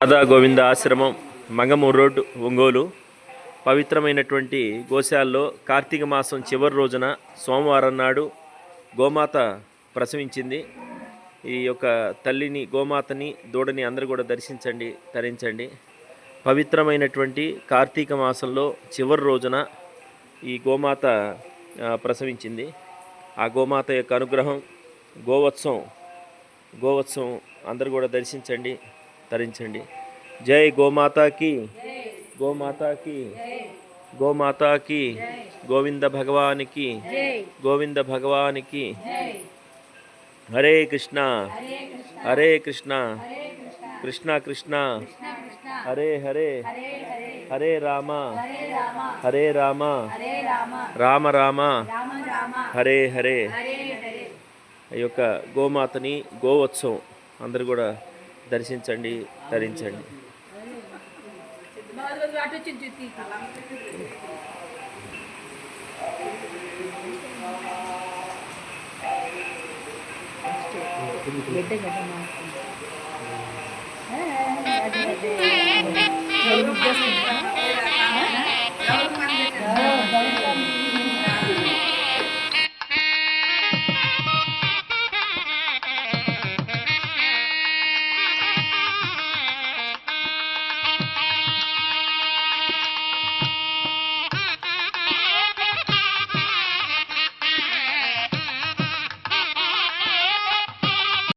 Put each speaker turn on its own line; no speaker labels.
రాధా గోవింద ఆశ్రమం మంగమూరు రోడ్డు ఒంగోలు. పవిత్రమైనటువంటి గోశాలలో కార్తీక మాసం చివరి రోజున సోమవారం నాడు గోమాత ప్రసవించింది. ఈ యొక్క తల్లిని గోమాతని దూడని అందరూ కూడా దర్శించండి తరించండి. పవిత్రమైనటువంటి కార్తీక మాసంలో చివరి రోజున ఈ గోమాత ప్రసవించింది. ఆ గోమాత యొక్క అనుగ్రహం గోవత్సవం గోవత్సవం అందరూ కూడా దర్శించండి తరించండి. జై గోమాతాకి గోమాతాకి గోమాతాకి గోవింద భగవానికి గోవింద భగవానికి. హరే కృష్ణ హరే కృష్ణ కృష్ణ కృష్ణ హరే హరే. హరే రామ. హరే రామ. రామ రామ. హరే హరే. ఈ యొక్క గోమాతని గోవత్సవం అందరు కూడా దర్శించండి ధరించండి
గడ్డ Thank you.